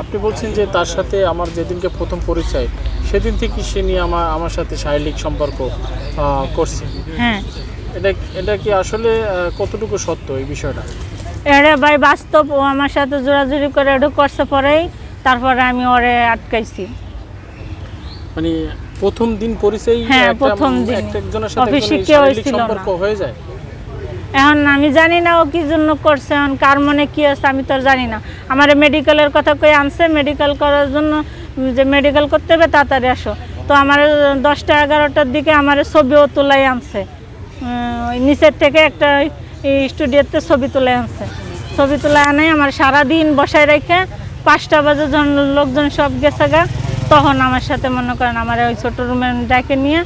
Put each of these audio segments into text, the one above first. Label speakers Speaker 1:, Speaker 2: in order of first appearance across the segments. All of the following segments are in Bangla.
Speaker 1: আপনি বলছেন যে তার সাথে আমার যেদিনকে প্রথম পরিচয় সেদিন থেকে সে নিয়ে আমার আমার সাথে শারীরিক সম্পর্ক করছে।
Speaker 2: হ্যাঁ।
Speaker 1: এটা এটা কি আসলে কতটুকু সত্য এই বিষয়টা?
Speaker 2: এরে ভাই বাস্তব ও আমার সাথে জোরাজুরি করে এটা করছে পরেই তারপরে আমি ওরে আটকাইছি।
Speaker 1: মানে প্রথম দিন পরিচয়
Speaker 2: হ্যাঁ, প্রথম দিন।
Speaker 1: একজনের সাথে। সম্পর্ক হয়ে যায়?
Speaker 2: এখন আমি জানি না ও কি জন্য করছে, এখন কার মনে কি আছে আমি তো জানি না। আমার মেডিকেলের কথা কই আনছে মেডিকেল করার জন্য যে মেডিকেল করতে হবে তাড়াতাড়ি আসো। তো আমার দশটা এগারোটার দিকে আমার ছবিও তোলাই আনছে। নিচের থেকে একটা স্টুডিওতে ছবি তুলে আনছে। ছবি তুলে আনে, আমার সারাদিন বসায় রেখে পাঁচটা বাজে যখন লোকজন সব গেছে গা। তখন আমার সাথে মনে করেন আমার ওই ছোটো রুমে ডাকে নিয়ে,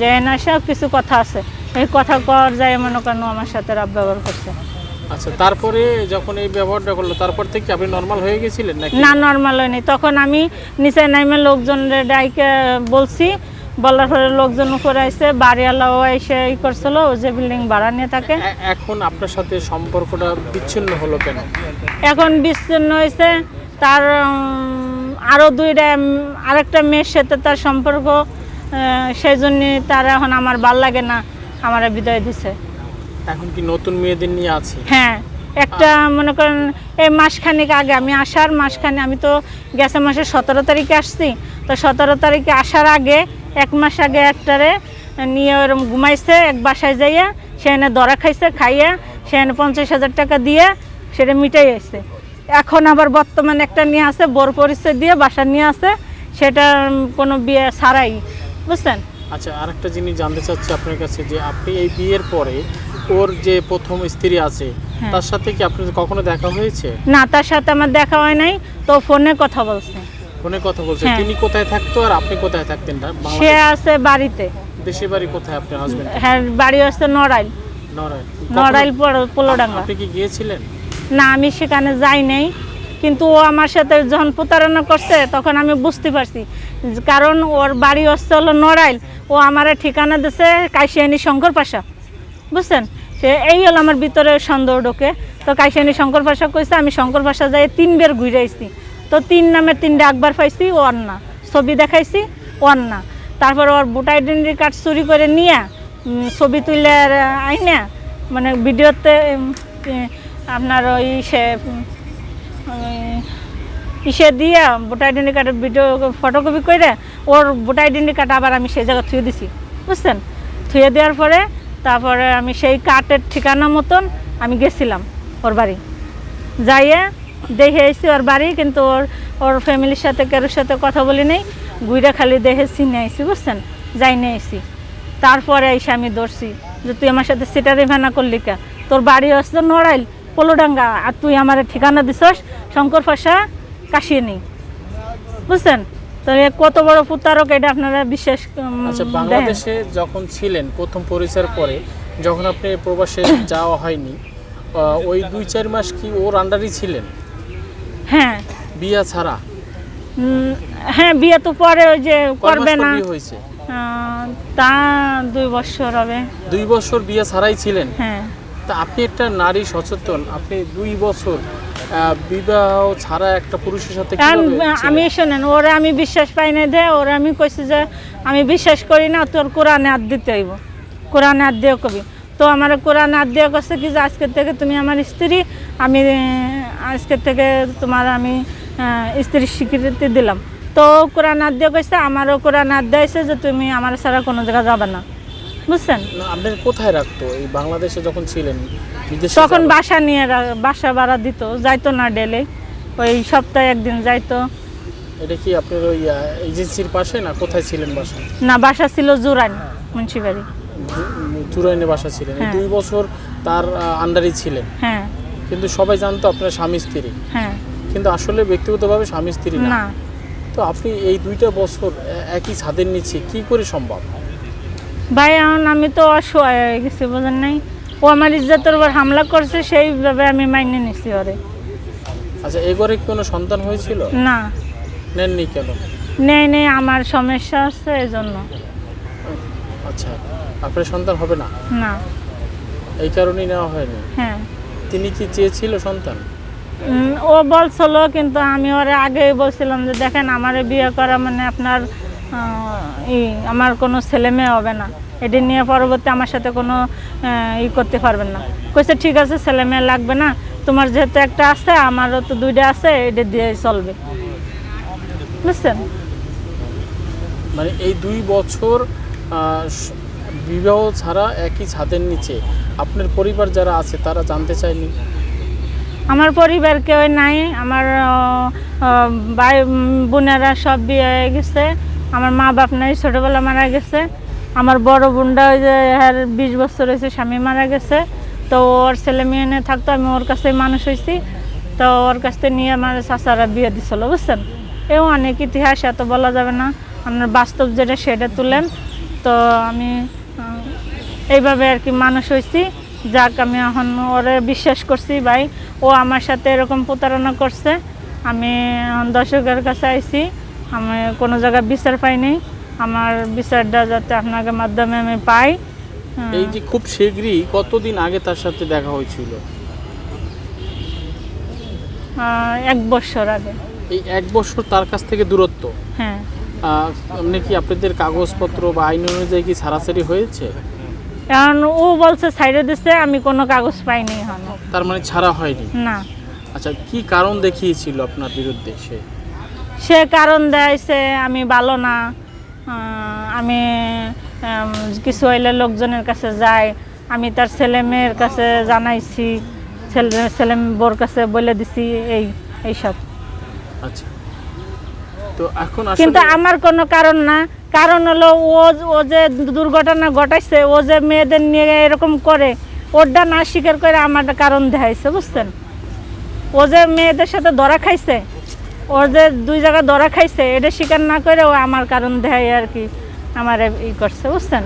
Speaker 2: যে না সব কিছু কথা আছে। এই কথা কর যায় মনে কেন আমার সাথে রাব ব্যবহার করছে।
Speaker 1: আচ্ছা তারপরে যখন এই ব্যবহারটা করল তারপর থেকে আপনি নর্মাল হয়ে গেছিলেন নাকি?
Speaker 2: না নর্মাল হয়নি। তখন আমি নিচে নাইমে লোকজন ডাইকে বলছি বলার পরে লোকজন উপরে আইসে বাড়িওয়ালাও এসে ই করছিল ও যে বিল্ডিং ভাড়া নিয়ে থাকে।
Speaker 1: এখন আপনার সাথে সম্পর্কটা বিচ্ছিন্ন হলো কেন?
Speaker 2: এখন বিচ্ছিন্ন হয়েছে তার আরও দুইটা আরেকটা মেয়ের সাথে তার সম্পর্ক সেই জন্য তার এখন আমার ভালো লাগে না। আমার বিদায় দিছে।
Speaker 1: এখন কি নতুন মেয়েদের নিয়ে আছে?
Speaker 2: হ্যাঁ একটা মনে করেন এই মাসখানেক আগে আমি আসার মাসখানে আমি তো গেছে মাসের সতেরো তারিখে আসছি তো সতেরো তারিখে আসার আগে এক মাস আগে একটারে নিয়ে ওরম ঘুমাইছে এক বাসায় যাইয়া সেখানে দরা খাইছে খাইয়া সেখানে পঞ্চাশ হাজার টাকা দিয়ে সেটা মিটাই আসছে এখন আবার বর্তমানে একটা নিয়ে আছে বোর পরিচয় দিয়ে বাসা নিয়ে আছে সেটা কোনো বিয়ে ছাড়াই বুঝছেন?
Speaker 1: আচ্ছা আরেকটা জিনিস জানতে চাচ্ছি আপনার কাছে যে আপনি এই বিয়ের পরে ওর যে প্রথম স্ত্রী আছে
Speaker 2: হ্যাঁ।
Speaker 1: তার সাথে কি আপনার কখনো দেখা হয়েছে?
Speaker 2: না তার সাথে আমার দেখা হয় নাই তো ফোনে কথা বলছে।
Speaker 1: ফোনে কথা বলছে।
Speaker 2: হ্যাঁ।
Speaker 1: তিনি কোথায় থাকতো আর আপনি কোথায় থাকতেন?
Speaker 2: সে আছে বাড়িতে।
Speaker 1: দেশের বাড়ি কোথায় আপনার হাজবেন্ড
Speaker 2: হ্যাঁ বাড়ি আছে নড়াইল।
Speaker 1: নড়াইল।
Speaker 2: নড়াইল পোলোডাঙ্গা
Speaker 1: আপনি কি গিয়েছিলেন?
Speaker 2: না আমি সেখানে যাই নাই। কিন্তু ও আমার সাথে যখন প্রতারণা করছে, তখন আমি বুঝতে পারছি। কারণ ওর বাড়ি হচ্ছে হলো নড়াইল। ও আমার ঠিকানা দিছে কাশিয়ানি শঙ্কর পাশা। বুঝছেন? সে এই হলো আমার ভিতরে সন্দেহ ঢোকে। তো কাশিয়ানি শঙ্কর পাশা কইছে, আমি শঙ্কর পাশা যাই তিনবার ঘুরে আইছি। তো তিন নামের তিনটা একবার পাইছি ওর না। ছবি দেখাইছি ওর না। তারপর ওর ভোট আইডেন্টি কার্ড চুরি করে নিয়ে ছবি তুলে আইনা মানে ভিডিওতে আপনার ওই সে ইসে দিয়া ভোটার আইডেন্টি কার্ডের ভিডিও ফটোকপি করে ওর ভোটার আইডেন্টি কার্ড আবার আমি সেই জায়গায় থুয়ে দিছি, বুঝছেন? থুয়ে দেওয়ার পরে তারপরে আমি সেই কার্ডের ঠিকানা মতন আমি গেছিলাম ওর বাড়ি। যাইয়ে দেখে এসেছি ওর বাড়ি, কিন্তু ওর ওর ফ্যামিলির সাথে, কারোর সাথে কথা বলি নেই। গুইরা খালি দেখে চিনে আইসি বুঝছেন? যাই নিয়ে আইসি তারপরে এসে আমি ধরছি যে, তুই আমার সাথে সিটারি ভানা করলি কা? তোর বাড়ি আসছে নড়াইল পোলোডাঙ্গা আর তুই আমার ঠিকানা দিছস শঙ্কর ফাঁসা কাশিয়ে বুঝছেন? তো কত বড় প্রতারক এটা আপনারা বিশেষ উম,
Speaker 1: আচ্ছা বাংলাদেশে যখন ছিলেন প্রথম পরিচয়ের পরে যখন আপনি প্রবাসে যাওয়া হয়নি ওই দুই চার মাস কি ওর আন্ডারই ছিলেন?
Speaker 2: হ্যাঁ।
Speaker 1: বিয়া ছাড়া?
Speaker 2: হ্যাঁ বিয়ে তো পরে ওই যে করবে না।
Speaker 1: হয়েছে?
Speaker 2: তা দুই বছর হবে।
Speaker 1: দুই বছর বিয়ে ছাড়াই ছিলেন?
Speaker 2: হ্যাঁ।
Speaker 1: তা আপনি একটা নারী সচেতন। আপনি দুই বছর বিবাহ ছাড়া একটা পুরুষের সাথে?
Speaker 2: আমি শোনেন ওরা আমি বিশ্বাস পাই না দে ওরা আমি কইছি যে আমি বিশ্বাস করি না তোর কোরআনে হাত দিতে হইব। কোরআনে হাত দিয়ে কবি। তো আমার কোরআনে হাত দিয়ে করছে কি যে আজকের থেকে তুমি আমার স্ত্রী আমি আজকের থেকে তোমার আমি স্ত্রীর স্বীকৃতি দিলাম। তো কোরআন হাত দিয়ে কইছে আমারও কোরআন হাত দিয়েছে যে তুমি আমার ছাড়া কোনো জায়গায় যাবে না। বুঝছেন?
Speaker 1: আপনার কোথায় রাখতো? এই বাংলাদেশে যখন ছিলেন
Speaker 2: তখন বাসা নিয়ে বাসা ভাড়া দিত যাইতো না ডেলে। ওই সপ্তাহে একদিন যাইতো।
Speaker 1: এটা কি আপনার ওই এজেন্সির পাশে না কোথায় ছিলেন বাসা?
Speaker 2: না বাসা ছিল জুরান মুন্সিবাড়ি।
Speaker 1: চুরাইনে বাসা ছিলেন।
Speaker 2: হ্যাঁ।
Speaker 1: দুই বছর তার আন্ডারই ছিলেন।
Speaker 2: হ্যাঁ।
Speaker 1: কিন্তু সবাই জানতো আপনার স্বামী স্ত্রী।
Speaker 2: হ্যাঁ।
Speaker 1: কিন্তু আসলে ব্যক্তিগতভাবে স্বামী স্ত্রী না। তো আপনি এই দুইটা বছর একই ছাদের নিচে কি করে সম্ভব?
Speaker 2: ভাই এখন আমি তো অসহায় হয়ে গেছি বোঝেন নাই? ও আমার ইজ্জতের উপর হামলা করছে সেইভাবে আমি মাইনে নিছি ওরে।
Speaker 1: আচ্ছা এবারে কি কোনো সন্তান হয়েছিল?
Speaker 2: না।
Speaker 1: নেননি কেন?
Speaker 2: নেই নেই আমার সমস্যা আছে এই জন্য
Speaker 1: আচ্ছা আপনার সন্তান হবে না?
Speaker 2: না।
Speaker 1: এই কারণেই নেওয়া হয়নি?
Speaker 2: হ্যাঁ।
Speaker 1: তিনি কি চেয়েছিল সন্তান?
Speaker 2: ও বলছিল কিন্তু আমি ওরে আগেই বলছিলাম যে দেখেন আমার বিয়ে করা মানে আপনার আমার কোনো ছেলে মেয়ে হবে না। এটি নিয়ে পরবর্তী আমার সাথে কোনো ই করতে পারবেন না। কইছে ঠিক আছে ছেলে মেয়ে লাগবে না। তোমার যেহেতু একটা আছে আমারও তো দুইটা আছে এটা দিয়ে চলবে। বুঝছেন?
Speaker 1: মানে এই দুই বছর বিবাহ ছাড়া একই ছাদের নিচে আপনার পরিবার যারা আছে তারা জানতে চায়নি?
Speaker 2: আমার পরিবার কেউ নাই। আমার ভাই বোনেরা সব বিয়ে হয়ে গেছে। আমার মা বাপ নাই ছোটোবেলা মারা গেছে। আমার বড় বোনটা ওই যে হ্যার বিশ বছর হয়েছে, স্বামী মারা গেছে। তো ওর ছেলে মেয়ে নিয়ে থাকতো, আমি ওর কাছে মানুষ হয়েছি। তো ওর কাছ থেকে নিয়ে আমার চাচারা বিয়ে দিছিল, বুঝছেন? এও অনেক ইতিহাস, এত বলা যাবে না। আপনার বাস্তব যেটা সেটা তুলেন। তো আমি এইভাবে আর কি মানুষ হয়েছি। যাক, আমি এখন ওরে বিশ্বাস করছি ভাই। ও আমার সাথে এরকম প্রতারণা করছে। আমি দর্শকের কাছে আইছি। আমি কোনো জায়গায় বিচার পাইনি। আমার বিচারটা যাতে আপনাকে মাধ্যমে আমি পাই। হ্যাঁ,
Speaker 1: এই যে খুব শীঘ্রই কতদিন আগে তার সাথে দেখা হয়েছিল?
Speaker 2: এক বছর আগে।
Speaker 1: এই এক বছর তার কাছ থেকে দূরত্ব?
Speaker 2: হ্যাঁ।
Speaker 1: এমনি কি আপনাদের কাগজপত্র বা আইন অনুযায়ী কি ছাড়াছাড়ি হয়েছে?
Speaker 2: এখন ও বলছে সাইডে দিছে আমি কোনো কাগজ পাইনি এখন।
Speaker 1: তার মানে ছাড়া হয়নি?
Speaker 2: না।
Speaker 1: আচ্ছা কি কারণ দেখিয়েছিল আপনার বিরুদ্ধে সে?
Speaker 2: সে কারণ দেয়ছে আমি ভালো না আমি কিছু হইলে লোকজনের কাছে যাই আমি তার ছেলে মেয়ের কাছে জানাইছি ছেলে ছেলে বোর কাছে বলে দিছি এই এইসব।
Speaker 1: আচ্ছা। তো এখন
Speaker 2: কিন্তু আমার কোনো কারণ না কারণ হলো ও ও যে দুর্ঘটনা ঘটাইছে ও যে মেয়েদের নিয়ে এরকম করে ওরটা না স্বীকার করে আমার কারণ দেখাইছে বুঝছেন? ও যে মেয়েদের সাথে ধরা খাইছে ওর যে দুই জায়গায় দরা খাইছে, এটা স্বীকার না করে ও আমার কারণ দেয় আর কি, আমার ই করছে, বুঝছেন?